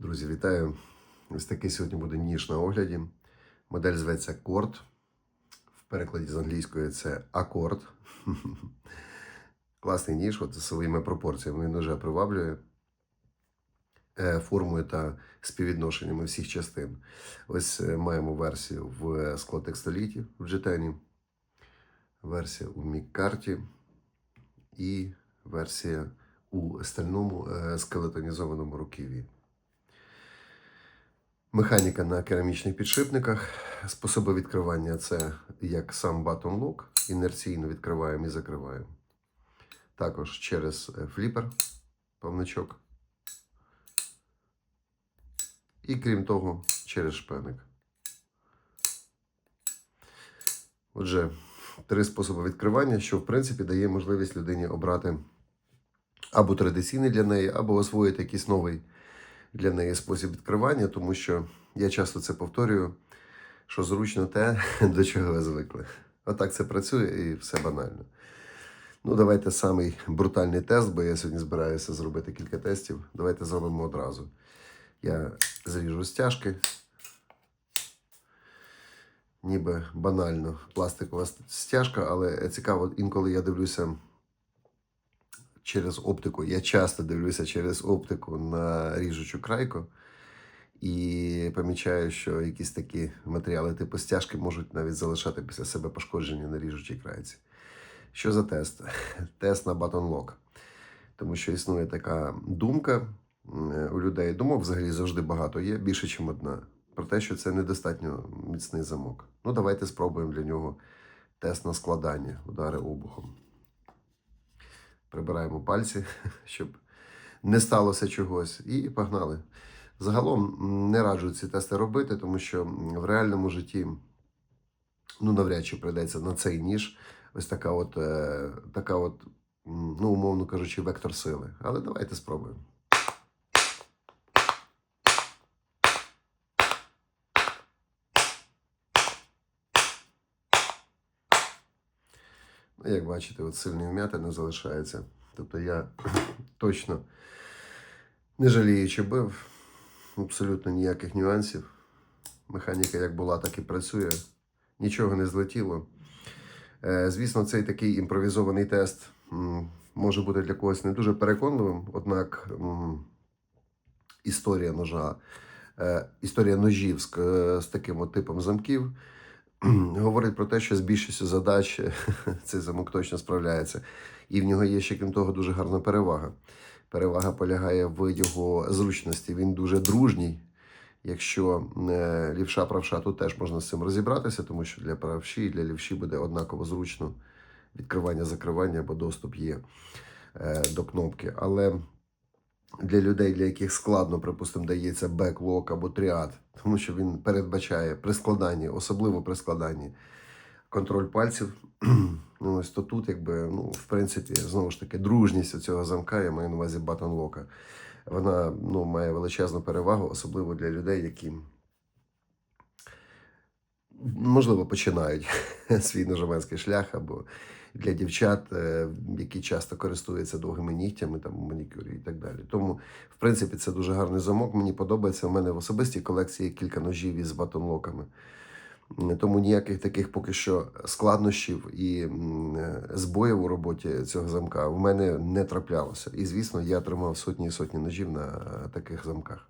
Друзі, вітаю! Ось такий сьогодні буде ніж на огляді. Модель зветься Корд. В перекладі з англійської це акорд. Класний ніж, от за своїми пропорціями він дуже приваблює е, формою та співвідношеннями всіх частин. Ось е, маємо версію в склотекстоліті в джетені, версія у міккарті і версія у стальному е, скелетонізованому руків'ї. Механіка на керамічних підшипниках. Способи відкривання це як сам button lock, інерційно відкриваємо і закриваємо. Також через е, фліпер, плавничок. І крім того, через шпеник. Отже, три способи відкривання, що в принципі дає можливість людині обрати або традиційний для неї, або освоїти якийсь новий для неї спосіб відкривання, тому що я часто це повторюю, що зручно те, до чого ви звикли. Отак це працює і все банально. Ну, давайте самий брутальний тест, бо я сьогодні збираюся зробити кілька тестів. Давайте зробимо одразу. Я зріжу стяжки. Ніби банально пластикова стяжка, але цікаво, інколи я дивлюся через оптику. Я часто дивлюся через оптику на ріжучу крайку і помічаю, що якісь такі матеріали типу стяжки можуть навіть залишати після себе пошкодження на ріжучій крайці. Що за тест? Тест на lock. Тому що існує така думка у людей. Думок взагалі завжди багато є, більше, ніж одна. Про те, що це недостатньо міцний замок. Ну, давайте спробуємо для нього тест на складання, удари обухом. Прибираємо пальці, щоб не сталося чогось. І погнали. Загалом не раджу ці тести робити, тому що в реальному житті ну, навряд чи прийдеться на цей ніж ось така от, е, така от, ну, умовно кажучи, вектор сили. Але давайте спробуємо. Як бачите, от сильні вмятини залишаються. Тобто я точно не жаліючи бив, абсолютно ніяких нюансів. Механіка як була, так і працює. Нічого не злетіло. Е, Звісно, цей такий імпровізований тест може бути для когось не дуже переконливим, однак історія ножа, е, історія ножів з, з таким от типом замків говорить про те, що з більшістю задач цей замок точно справляється. І в нього є ще, крім того, дуже гарна перевага. Перевага полягає в його зручності. Він дуже дружній. Якщо е, лівша правша, тут теж можна з цим розібратися, тому що для правші і для лівші буде однаково зручно відкривання, закривання, бо доступ є е, до кнопки. Але для людей, для яких складно, припустимо, дається беклок або тріад, тому що він передбачає при складанні, особливо при складанні, контроль пальців. ну, ось то тут, якби, ну, в принципі, знову ж таки, дружність цього замка, я маю на увазі батон-лока. Вона ну, має величезну перевагу, особливо для людей, які, можливо, починають свій ножовенський шлях, або для дівчат, е, які часто користуються довгими нігтями, там, манікюрі і так далі. Тому, в принципі, це дуже гарний замок. Мені подобається. У мене в особистій колекції кілька ножів із батонлоками. Тому ніяких таких поки що складнощів і збоїв у роботі цього замка в мене не траплялося. І, звісно, я тримав сотні і сотні ножів на таких замках.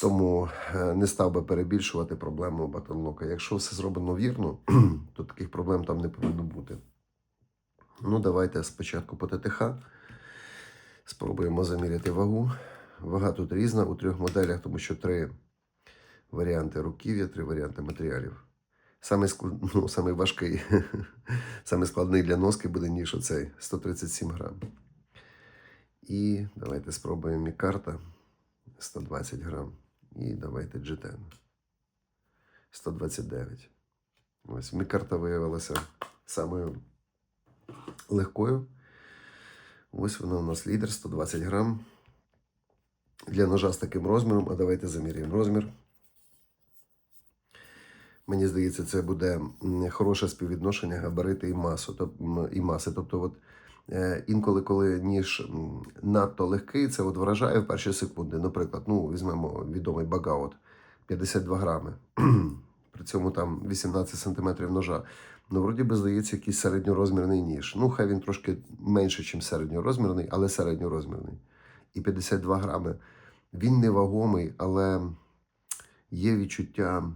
Тому е, не став би перебільшувати проблему батонлока. Якщо все зроблено вірно, то таких проблем там не повинно бути. Ну, давайте спочатку по ТТХ. Спробуємо заміряти вагу. Вага тут різна у трьох моделях, тому що три варіанти руків'я, три варіанти матеріалів. Склад... ну, самий важкий, самий складний для носки буде ніж оцей 137 грам. І давайте спробуємо мікарта 120 грам. І давайте GTN 129. Ось мікарта виявилася самою легкою. Ось вона у нас лідер 120 грам. Для ножа з таким розміром, а давайте заміряємо розмір. Мені здається, це буде хороше співвідношення габарити і масу, і маси. Тобто, от Інколи, коли ніж надто легкий, це от вражає в перші секунди. Наприклад, ну, візьмемо відомий багаут 52 грами. При цьому там 18 сантиметрів ножа. Ну, вроді би здається, якийсь середньорозмірний ніж. Ну, хай він трошки менше, ніж середньорозмірний, але середньорозмірний. І 52 грами. Він не вагомий, але є відчуття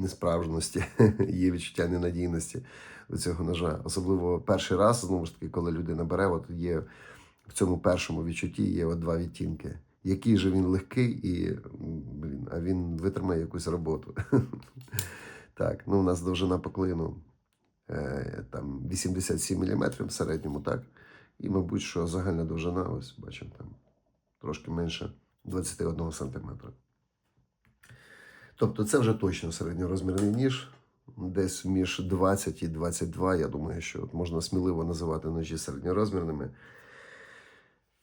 несправжності, є відчуття ненадійності у цього ножа. Особливо перший раз, знову ж таки, коли людина бере, от є в цьому першому відчутті є от два відтінки. Який же він легкий, і блін, а він витримає якусь роботу. Так, ну у нас довжина поклину е, там 87 мм в середньому, так. І, мабуть, що загальна довжина, ось бачимо, там трошки менше 21 см. Тобто це вже точно середньорозмірний ніж. Десь між 20 і 22, я думаю, що можна сміливо називати ножі середньорозмірними.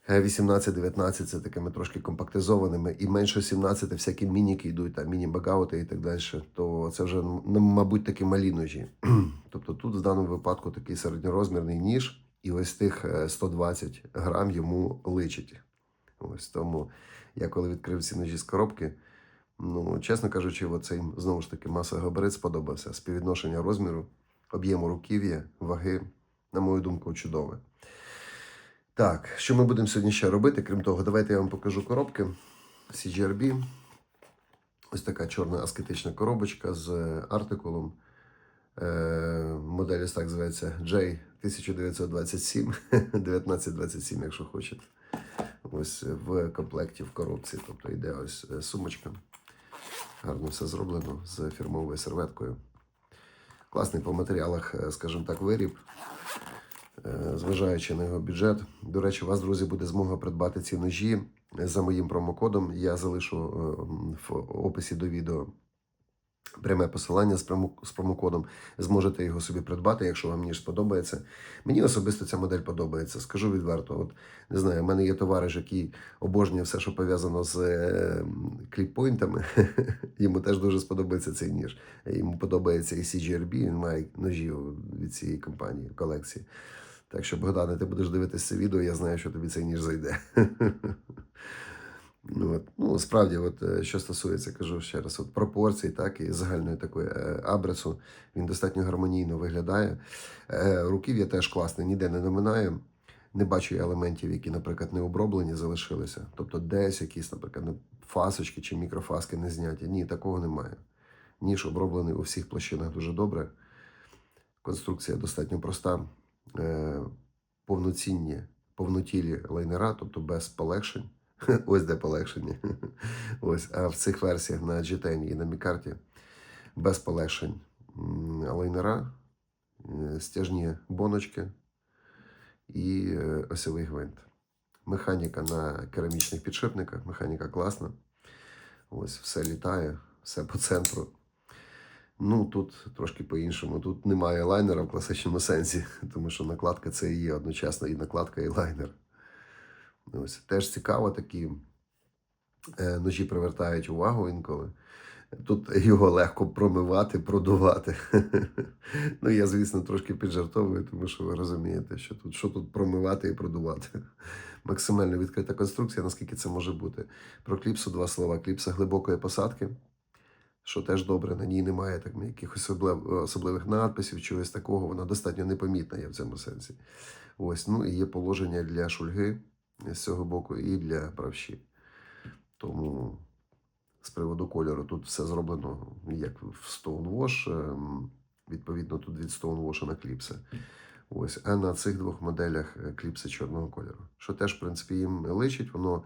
Е, 18-19 це такими трошки компактизованими, і менше 17 всякі мініки йдуть, там міні-багаути і так далі. То це вже, ну, мабуть, такі малі ножі. тобто тут в даному випадку такий середньорозмірний ніж, і ось тих е, 120 грам йому личить. Ось тому я коли відкрив ці ножі з коробки, ну, чесно кажучи, оцей, знову ж таки, масогабарит сподобався. Співвідношення розміру, об'єму руків'я, ваги, на мою думку, чудове. Так, що ми будемо сьогодні ще робити? Крім того, давайте я вам покажу коробки CGRB. Ось така чорна аскетична коробочка з артикулом. Е, модель ось так зветься J1927, 1927, якщо хочете. Ось в комплекті в коробці. Тобто йде ось е, сумочка. Гарно все зроблено з фірмовою серветкою. Класний по матеріалах, е, скажімо так, виріб. Е, зважаючи на його бюджет. До речі, у вас, друзі, буде змога придбати ці ножі за моїм промокодом. Я залишу е, в описі до відео пряме посилання з, промо, з промокодом. Зможете його собі придбати, якщо вам ніж сподобається. Мені особисто ця модель подобається. Скажу відверто. От не знаю, в мене є товариш, який обожнює все, що пов'язано з е, кліппойнтами. Йому теж дуже сподобається цей ніж. Йому подобається і CGRB, він має ножі від цієї компанії, колекції. Так що, Богдане, ти будеш дивитися це відео, я знаю, що тобі цей ніж зайде. Ну, от, ну, справді, от, е, що стосується, кажу ще раз, от, пропорцій, так, і загальної такої е, абресу, він достатньо гармонійно виглядає. Е, Руків'я теж класне, ніде не наминає. Не бачу я елементів, які, наприклад, не оброблені, залишилися. Тобто десь якісь, наприклад, фасочки чи мікрофаски не зняті. Ні, такого немає. Ніж оброблений у всіх площинах дуже добре. Конструкція достатньо проста. Повноцінні, повнотілі лайнера, тобто без полегшень. Ось де полегшення. Ось, а в цих версіях на G10 і на Мікарті без полегшень лайнера, е, стяжні боночки і е, осьовий гвинт. Механіка на керамічних підшипниках, механіка класна. Ось все літає, все по центру. Ну, тут трошки по-іншому. Тут немає лайнера в класичному сенсі, тому що накладка це і є одночасно і накладка, і лайнер. Ось теж цікаво, такі е, ножі привертають увагу інколи. Тут його легко промивати, продувати. ну, я, звісно, трошки піджартовую, тому що ви розумієте, що тут що тут промивати і продувати. Максимально відкрита конструкція, наскільки це може бути. Про кліпсу два слова. Кліпса глибокої посадки, що теж добре, на ній немає так, якихось особливих надписів, чогось такого. Вона достатньо непомітна є в цьому сенсі. Ось, ну і є положення для шульги з цього боку і для правші. Тому з приводу кольору тут все зроблено як в Stonewash, ем, відповідно, тут від Stonewash на кліпси. Ось, а на цих двох моделях е, кліпси чорного кольору. Що теж, в принципі, їм личить, воно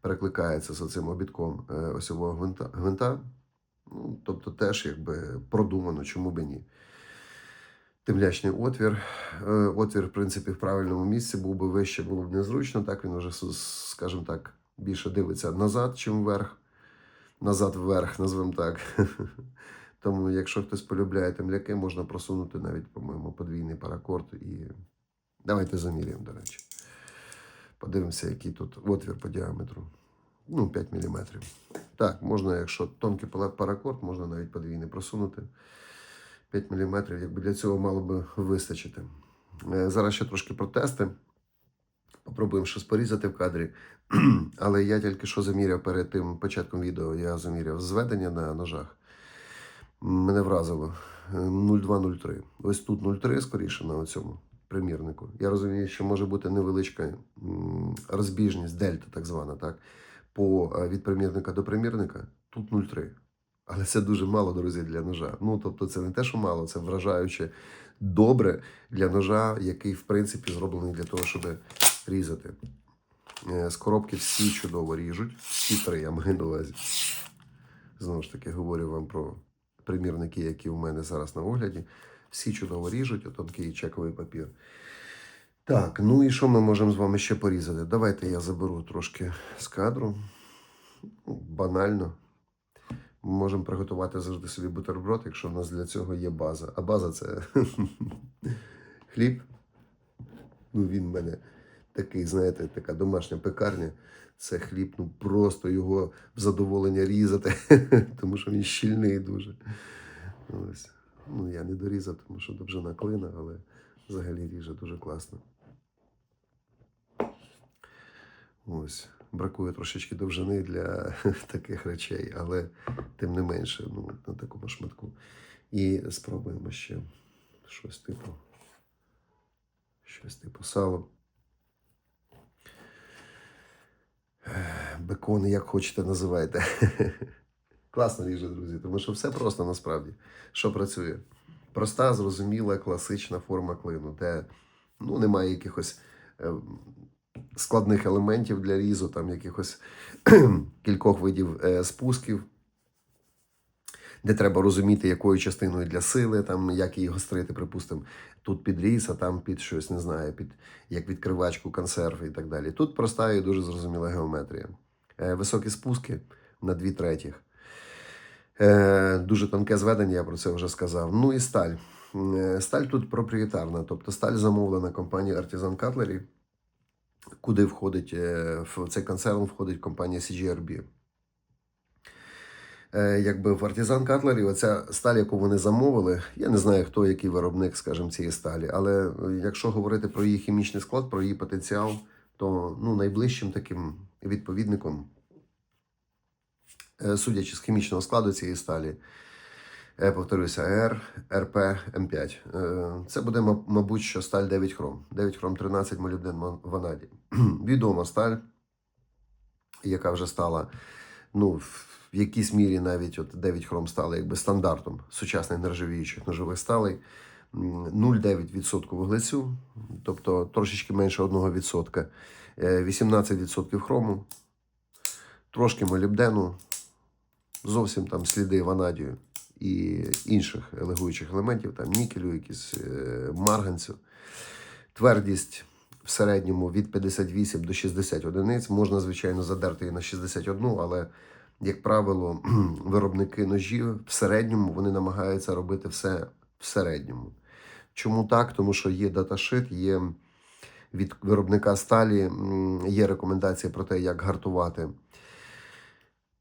перекликається з цим обідком е, осьового гвинта. гвинта. Ну, тобто теж якби продумано, чому би ні. Темлячний отвір. Е, Отвір, в принципі, в правильному місці був би вище, було б незручно. Так він вже, скажімо так, більше дивиться назад, чим вверх. Назад вверх, назвемо так. Тому, якщо хтось полюбляє темляки, можна просунути навіть, по-моєму, подвійний паракорд і. Давайте заміряємо, до речі. Подивимося, який тут отвір по діаметру. Ну, 5 мм. Так, можна, якщо тонкий паракорд, можна навіть подвійний просунути. 5 мм, якби для цього мало би вистачити. Е, Зараз ще трошки про тести. Попробуємо щось порізати в кадрі. Але я тільки що заміряв перед тим початком відео, я заміряв зведення на ножах. Мене вразило е, 0,203. Ось тут 0,3 скоріше на цьому примірнику. Я розумію, що може бути невеличка розбіжність, дельта, так звана, так, по, е, від примірника до примірника. Тут 0,3. Але це дуже мало, друзі, для ножа. Ну, тобто, це не те, що мало, це вражаюче добре для ножа, який, в принципі, зроблений для того, щоб різати. Е, З коробки всі чудово ріжуть. Всі три я маю на увазі. Знову ж таки, говорю вам про примірники, які у мене зараз на огляді. Всі чудово ріжуть, тонкий чековий папір. Так, ну і що ми можемо з вами ще порізати? Давайте я заберу трошки з кадру. Ну, Банально. Ми можемо приготувати завжди собі бутерброд, якщо в нас для цього є база. А база це хліб. Ну, він в мене такий, знаєте, така домашня пекарня. Це хліб, ну просто його в задоволення різати, тому що він щільний дуже. Ось. Ну, я не дорізав, тому що довжина клина, але взагалі ріже дуже класно. Ось. Бракує трошечки довжини для таких речей, але тим не менше, ну, на такому шматку. І спробуємо ще щось типу. Щось типу сало. Бекон, як хочете, називайте. Класно ріже, друзі, тому що все просто насправді. Що працює? Проста, зрозуміла, класична форма клину, де ну, немає якихось е, складних елементів для різу, там якихось кількох видів е, спусків, де треба розуміти, якою частиною для сили, там, як її гострити, припустимо, тут під різ, а там під щось, не знаю, під як відкривачку, консерв і так далі. Тут проста і дуже зрозуміла геометрія. Е, Високі спуски на дві третіх. Е, Дуже тонке зведення, я про це вже сказав. Ну і сталь. Сталь тут проприєтарна, тобто сталь замовлена компанією Artisan Cutlery, куди входить е, в цей концерн входить компанія CGRB. Е, Якби в Artisan Cutlery оця сталь, яку вони замовили, я не знаю, хто який виробник, скажімо, цієї сталі, але якщо говорити про її хімічний склад, про її потенціал, то ну, найближчим таким відповідником Е, судячи з хімічного складу цієї сталі, повторюся, АР, РП, М5. Е, Це буде, мабуть, що сталь 9 хром. 9 хром 13 молібден ванадій. Відома сталь, яка вже стала, ну, в якійсь мірі навіть от 9 хром стала якби стандартом сучасних нержавіючих ножових сталей. 0,9% вуглецю, тобто трошечки менше 1%. Е, 18% хрому, трошки молібдену, зовсім там сліди ванадію і інших елегуючих елементів, там нікелю, якісь е, марганцю. Твердість в середньому від 58 до 60 одиниць. Можна, звичайно, задерти і на 61, але, як правило, виробники ножів в середньому вони намагаються робити все в середньому. Чому так? Тому що є даташит, є від виробника сталі, є рекомендації про те, як гартувати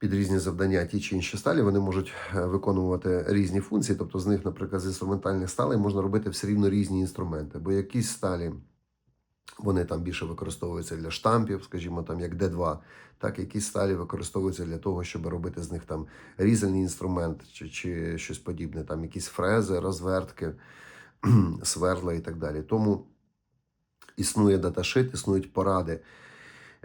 під різні завдання ті чи інші сталі, вони можуть е, виконувати різні функції. Тобто з них, наприклад, з інструментальних сталей можна робити все рівно різні інструменти. Бо якісь сталі вони там більше використовуються для штампів, скажімо, там як Д2, так якісь сталі використовуються для того, щоб робити з них там різальний інструмент чи, чи щось подібне, там якісь фрези, розвертки, сверла і так далі. Тому існує даташит, існують поради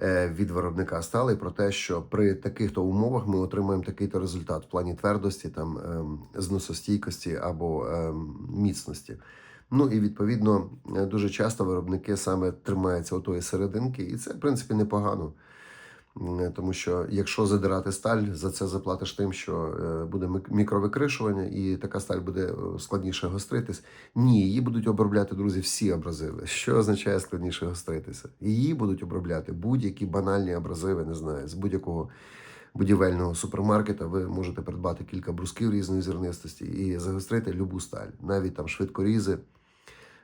від виробника стали про те, що при таких-то умовах ми отримуємо такий-то результат в плані твердості, там ем, зносостійкості або ем, міцності. Ну і відповідно е, дуже часто виробники саме тримаються отої серединки, і це в принципі непогано. М, Тому що якщо задирати сталь, за це заплатиш тим, що е, буде мікровикришування, і така сталь буде е, складніше гостритись. Ні, її будуть обробляти, друзі, всі абразиви. Що означає складніше гостритися? Її будуть обробляти будь-які банальні абразиви, не знаю, з будь-якого будівельного супермаркета ви можете придбати кілька брусків різної зернистості і загострити любу сталь, навіть там швидкорізи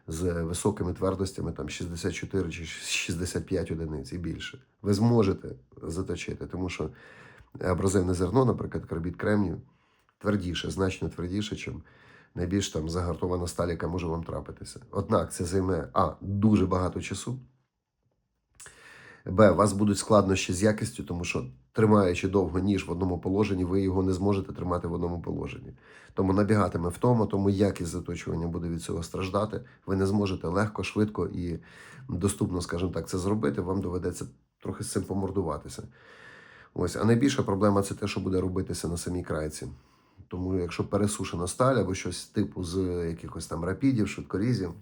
з високими твердостями, там 64 чи 65 одиниць і більше. Ви зможете заточити, тому що абразивне зерно, наприклад, карбід кремнію, твердіше, значно твердіше, ніж найбільш там загартована сталь, яка може вам трапитися. Однак це займе а дуже багато часу. Б. Вас будуть складнощі з якістю, тому що тримаючи довго ніж в одному положенні, ви його не зможете тримати в одному положенні. Тому набігатиме втома, тому якість заточування буде від цього страждати. Ви не зможете легко, швидко і доступно, скажімо так, це зробити. Вам доведеться трохи з цим помордуватися. Ось, а найбільша проблема це те, що буде робитися на самій крайці. Тому, якщо пересушена сталь або щось типу з якихось там рапідів, швидкорізів,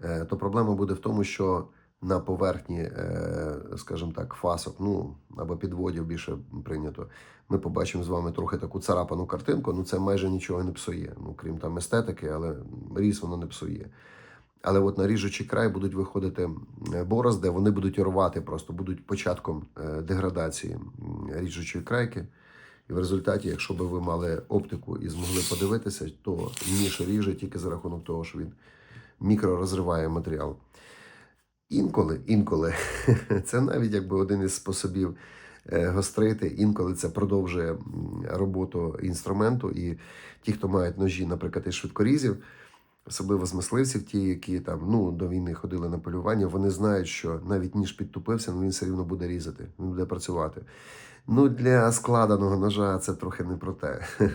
е, то проблема буде в тому, що на поверхні, е, скажімо так, фасок, ну або підводів більше прийнято, ми побачимо з вами трохи таку царапану картинку. Ну це майже нічого не псує. Ну крім там естетики, але різ воно не псує. Але от на ріжучий край будуть виходити е, борозди, вони будуть рвати, просто будуть початком е, деградації ріжучої крайки. І в результаті, якщо би ви мали оптику і змогли подивитися, то ніж ріже тільки за рахунок того, що він мікророзриває матеріал. Інколи, інколи, це навіть якби один із способів е, гострити, інколи це продовжує роботу інструменту. І ті, хто мають ножі, наприклад, із швидкорізів, особливо з мисливців, ті, які там ну, до війни ходили на полювання, вони знають, що навіть ніж підтупився, ну він все рівно буде різати, він буде працювати. Ну, для складеного ножа це трохи не про те.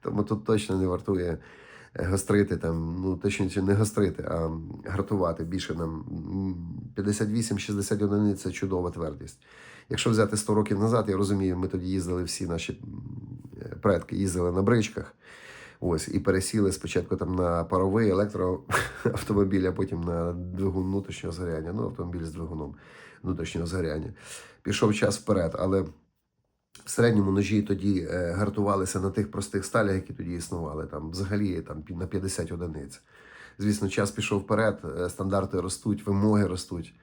Тому тут точно не вартує гострити там, ну точніше не гострити, а гартувати більше нам 58-60 одиниць це чудова твердість. Якщо взяти 100 років назад, я розумію, ми тоді їздили всі наші е, предки, їздили на бричках. Ось, і пересіли спочатку там на паровий електроавтомобіль, а потім на двигун внутрішнього згоряння, ну, автомобіль з двигуном внутрішнього згоряння. Пішов час вперед, але в середньому ножі тоді е, гартувалися на тих простих сталях, які тоді існували, там взагалі там, на 50 одиниць. Звісно, час пішов вперед, е, стандарти ростуть, вимоги ростуть.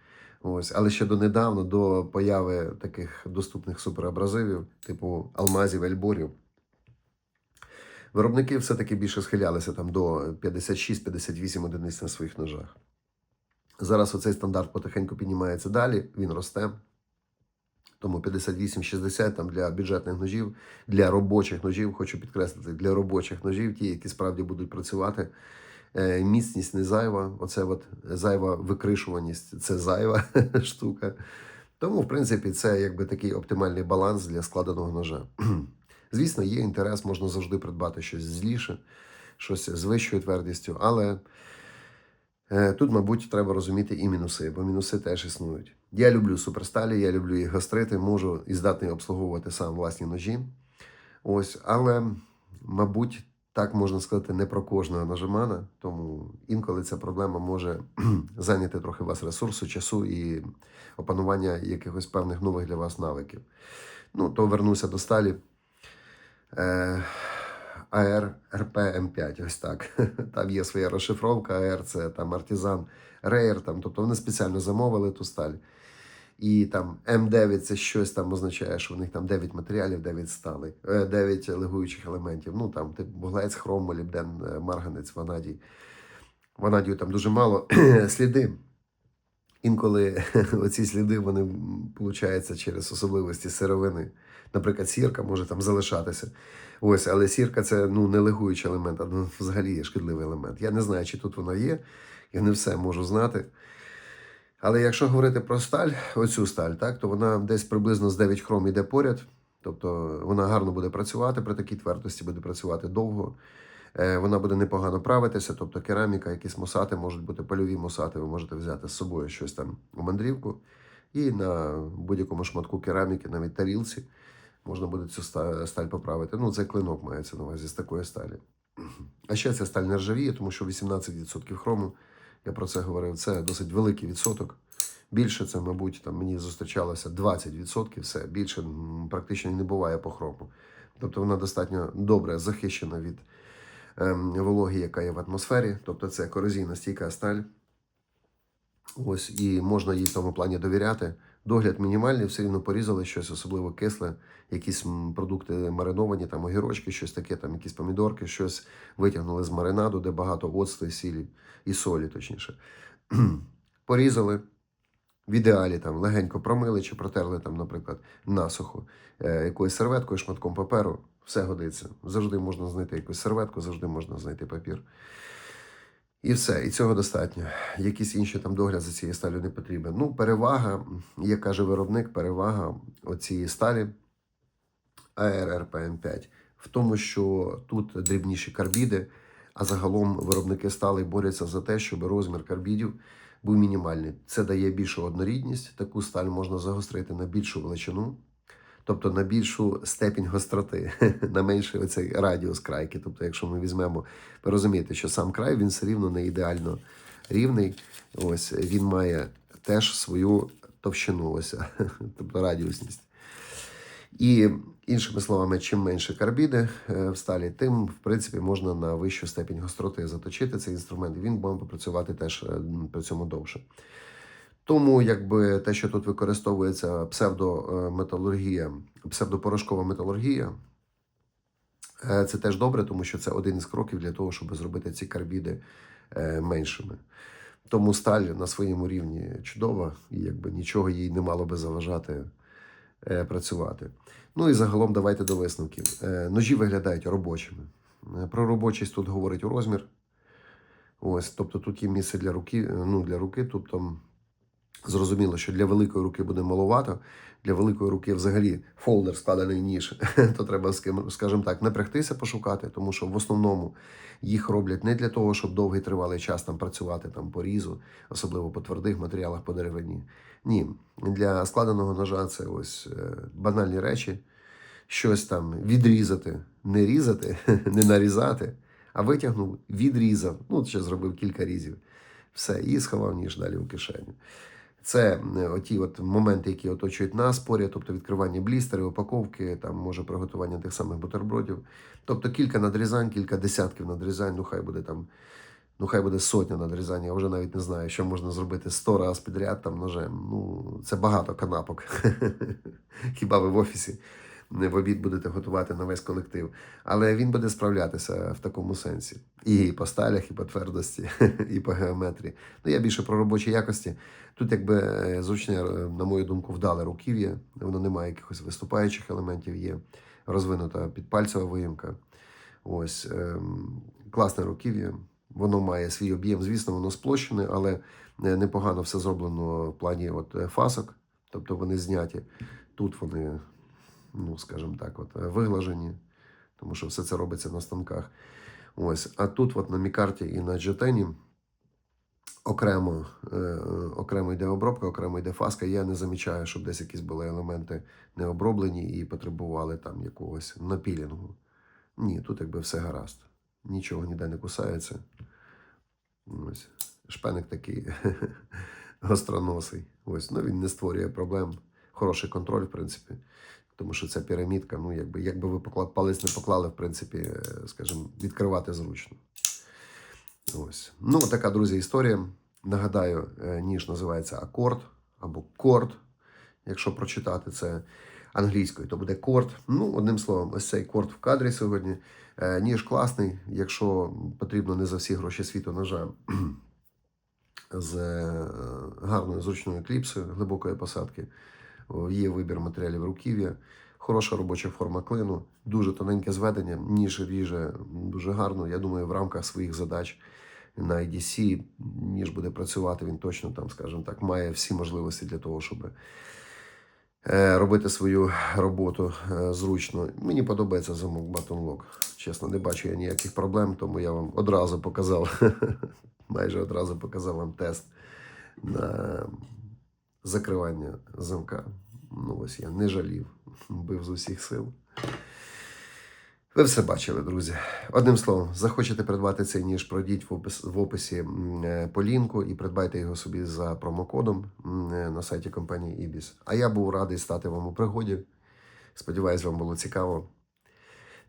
Ось, але ще донедавна, до появи таких доступних суперабразивів, типу алмазів, ельборів, Виробники все-таки більше схилялися там до 56-58 одиниць на своїх ножах. Зараз оцей стандарт потихеньку піднімається далі, він росте. Тому 58-60 там для бюджетних ножів, для робочих ножів, хочу підкреслити, для робочих ножів, ті, які справді будуть працювати. Е, міцність не зайва, оце от зайва викришуваність це зайва штука. Тому, в принципі, це якби такий оптимальний баланс для складеного ножа. Звісно, є інтерес, можна завжди придбати щось зліше, щось з вищою твердістю, але е, тут, мабуть, треба розуміти і мінуси, бо мінуси теж існують. Я люблю суперсталі, я люблю їх гострити, можу і здатний обслуговувати сам власні ножі. Ось, але, мабуть, так можна сказати не про кожного нажимана, тому інколи ця проблема може зайняти трохи вас ресурсу, часу і опанування якихось певних нових для вас навиків. Ну, то вернуся до сталі. Е, АР РП М5, ось так. Там є своя розшифровка, АР це там артизан, рейер, там, тобто вони спеціально замовили ту сталь. І там М9 це щось там означає, що в них там 9 матеріалів, 9 сталей, е, 9 легуючих елементів. Ну там типу буглець, хром, молібден, е, марганець, ванадій. Ванадію там дуже мало сліди. Інколи оці сліди вони получаються через особливості сировини. Наприклад, сірка може там залишатися. Ось, але сірка це ну, не легуючий елемент, а ну, взагалі шкідливий елемент. Я не знаю, чи тут вона є, я не все можу знати. Але якщо говорити про сталь, оцю сталь, так, то вона десь приблизно з 9 хром іде поряд. Тобто вона гарно буде працювати при такій твердості, буде працювати довго. Е, Вона буде непогано правитися, тобто кераміка, якісь мосати, можуть бути польові мосати, ви можете взяти з собою щось там у мандрівку. І на будь-якому шматку кераміки, навіть тарілці, можна буде цю сталь поправити. Ну, це клинок мається на увазі з такої сталі. А ще ця сталь не ржавіє, тому що 18% хрому, я про це говорив, це досить великий відсоток. Більше це, мабуть, там мені зустрічалося 20%, все більше практично не буває похрому. Тобто вона достатньо добре захищена від ем, вологи, яка є в атмосфері. Тобто це корозійна стійка сталь. Ось і можна їй в тому плані довіряти. Догляд мінімальний, все рівно порізали щось, особливо кисле, якісь продукти мариновані, там огірочки, щось таке, там якісь помідорки, щось витягнули з маринаду, де багато оцту і сілі, і солі, точніше. Порізали. В ідеалі там легенько промили чи протерли там, наприклад, насухо е, якоюсь серветкою, шматком паперу. Все годиться. Завжди можна знайти якусь серветку, завжди можна знайти папір. І все, і цього достатньо. Якийсь інший там догляд за цією сталю не потрібен. Ну, перевага, як каже виробник, перевага оцієї сталі АРРПМ5 в тому, що тут дрібніші карбіди, а загалом виробники стали борються за те, щоб розмір карбідів був мінімальний. Це дає більшу однорідність. Таку сталь можна загострити на більшу величину, тобто на більшу степінь гостроти, на менший оцей радіус крайки. Тобто, якщо ми візьмемо, ви розумієте, що сам край він все рівно не ідеально рівний. Ось він має теж свою товщину, ось, тобто радіусність. І іншими словами, чим менше карбіди е, в сталі, тим в принципі можна на вищу степінь гостроти заточити цей інструмент. Він буде попрацювати теж е, при цьому довше. Тому, якби те, що тут використовується псевдометалургія, псевдопорошкова металургія, е, це теж добре, тому що це один із кроків для того, щоб зробити ці карбіди е, меншими. Тому сталь на своєму рівні чудова, і якби нічого їй не мало би заважати е, працювати. Ну і загалом давайте до висновків. Е, Ножі виглядають робочими. Е, Про робочість тут говорить розмір. Ось, тобто тут є місце для руки, е, ну, для руки. Тобто, зрозуміло, що для великої руки буде маловато. Для великої руки взагалі фолдер складений ніж, то треба, скажімо так, напрягтися пошукати, тому що в основному їх роблять не для того, щоб довгий тривалий час там працювати там по різу, особливо по твердих матеріалах по деревині. Ні, для складеного ножа це ось е, банальні речі, щось там відрізати, не різати, не нарізати, а витягнув, відрізав. Ну, ще зробив кілька різів. Все, і сховав ніж далі у кишеню. Це е, оті от моменти, які оточують нас поряд, тобто відкривання блістери, упаковки, там може приготування тих самих бутербродів. Тобто кілька надрізань, кілька десятків надрізань, ну хай буде там, ну хай буде сотня надрізань. Я вже навіть не знаю, що можна зробити сто раз підряд там ножем. Ну, це багато канапок. Хіба ви в офісі в обід будете готувати на весь колектив. Але він буде справлятися в такому сенсі. І по сталях, і по твердості, і по геометрії. Ну, я більше про робочі якості. Тут, якби е, зручне, е, на мою думку, вдале руків'я. Воно не має якихось виступаючих елементів, є розвинута підпальцева виїмка. Ось ем, класне руків'я. Воно має свій об'єм, звісно, воно сплощене, але е, непогано все зроблено в плані от, фасок. Тобто вони зняті. Тут вони, ну, скажімо так, от, е, виглажені, тому що все це робиться на станках. Ось. А тут, от на мікарті і на джетені, окремо, е, е, окремо йде обробка, окремо йде фаска. Я не замічаю, щоб десь якісь були елементи не оброблені і потребували там якогось напілінгу. Ні, тут якби все гаразд. Нічого ніде не кусається. Ось. Шпеник такий гостроносий. Ось. Ну, він не створює проблем. Хороший контроль, в принципі. Тому що ця пірамідка, ну, якби, якби ви покла- палець не поклали, в принципі, е, скажімо, відкривати зручно. Ось. Ну, така, друзі, історія. Нагадаю, е, ніж називається акорд або корд. Якщо прочитати це англійською, то буде корд. Ну, одним словом, ось цей корд в кадрі сьогодні. Е, Ніж класний, якщо потрібно не за всі гроші світу ножа з гарною зручною кліпсою глибокої посадки. О, Є вибір матеріалів руків'я, хороша робоча форма клину, дуже тоненьке зведення, ніж ріже дуже гарно. Я думаю, в рамках своїх задач на IDC, ніж буде працювати, він точно там, скажімо так, має всі можливості для того, щоб е, робити свою роботу е, зручно. Мені подобається замок Button Lock. Чесно, не бачу я ніяких проблем, тому я вам одразу показав, майже одразу показав вам тест на закривання замка. Ну, ось я не жалів, бив з усіх сил. Ви все бачили, друзі. Одним словом, захочете придбати цей ніж, пройдіть в, опис, в описі е, по лінку і придбайте його собі за промокодом е, на сайті компанії Ibis. А я був радий стати вам у пригоді. Сподіваюсь, вам було цікаво.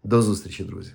До зустрічі, друзі!